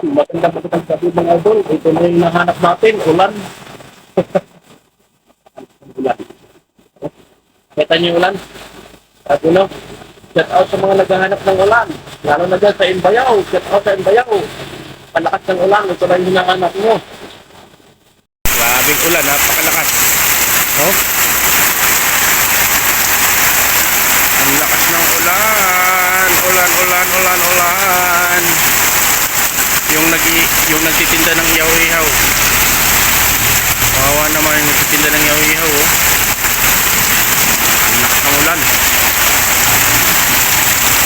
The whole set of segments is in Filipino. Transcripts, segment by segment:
Yan, magandang magandang gabi mga idol. Ito na yung nahanap natin, ulan. ulan. Kita niyo ulan? Sabi no? Shout out sa mga naghahanap ng ulan. Lalo na dyan sa Imbayaw. Shout out sa Imbayaw. Palakas ng ulan. Ito na yung hinahanap mo. Grabing ulan, napakalakas. No? Ang lakas ng ulan. Ulan, ulan, ulan, ulan. Yung nag yung nagtitinda ng yaw-ihaw. Kawawa naman yung nagtitinda ng yaw-ihaw. Oh. Lakas ng ulan.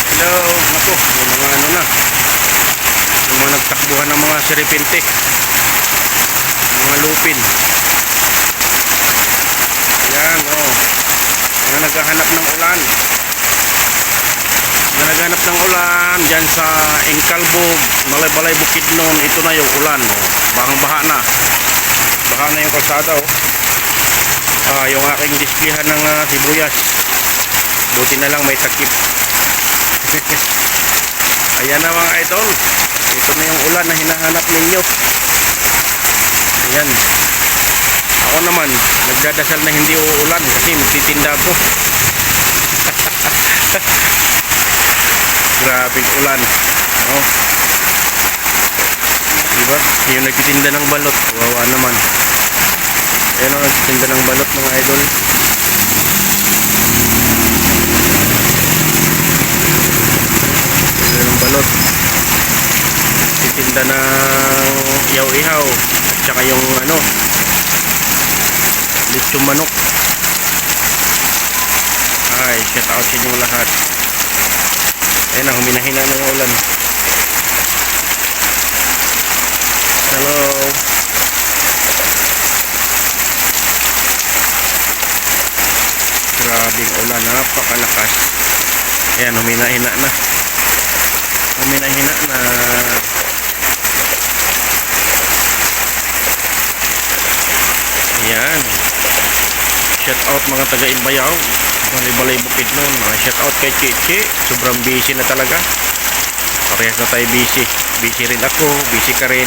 Hello, naku, yung mga ano na. Yung mga nagtakbuhan ng mga seripente. Mga lupin. Ayan, oh. Mga naghahanap ng ulan. Naghahanap ng ulan dyan sa Engkalbog, Malay-Balay, Bukidnon. Ito na yung ulan. Bahang baha na. Baha na yung kalsada. Oh. Ah, yung aking disklihan ng ah, sibuyas. Buti na lang may takip. Ayan na mga idol. Ito na yung ulan na hinahanap ninyo. Ayan. Ako naman, nagdadasal na hindi uulan kasi magtitinda ako. Grabing ulan. Oh. Diba? Yung nagtitinda ng balot, wawa naman. Ayan o, nagtitinda ng balot mga idol. Tinda ng balot. Titinda ng ihaw-ihaw. Tsaka yung ano, lechong manok. Ay, shout out sa inyong lahat. Ayan na, huminahina na yung ulan. Hello. Grabing ulan, napakalakas. Ayan, humina-hina na. Humina-hina na. Ayan. Shout out mga taga Balay-balay bukid nun. Mga shout out kay Chichi. Sobrang busy na talaga. Parehas na tayo busy. Busy rin ako. Busy ka rin.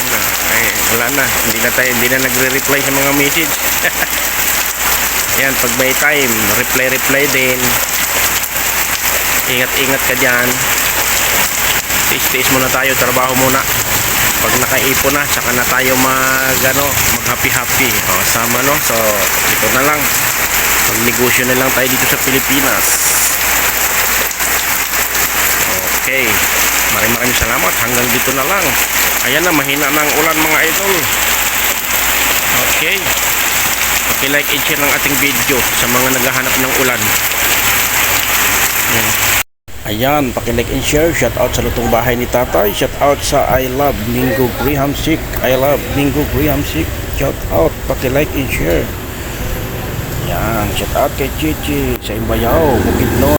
Ay, wala na. Hindi na tayo, hindi na nagre-reply sa mga message. Ayan, pag may time, reply-reply din. Ingat-ingat ka dyan. Tiis-tiis muna tayo. Trabaho muna. Pag nakaipon na, saka na tayo mag, ano, mag happy-happy. O, sama, no? So, ito na lang. Mag-negosyo na lang tayo dito sa Pilipinas. Okay. Maraming maraming salamat. Hanggang dito na lang. Ayan na, mahina na ulan mga idol. Okay. Paki-like and share ng ating video sa mga naghahanap ng ulan. Ayan. Ayan, paki-like and share. Shout out sa lutong bahay ni Tatay. Shout out sa I love Mingo Graham Sick. I love Mingo Graham Sick. Shout out, paki-like and share. Yan, shout out kay Chichi sa Imbayaw, Bukidnon.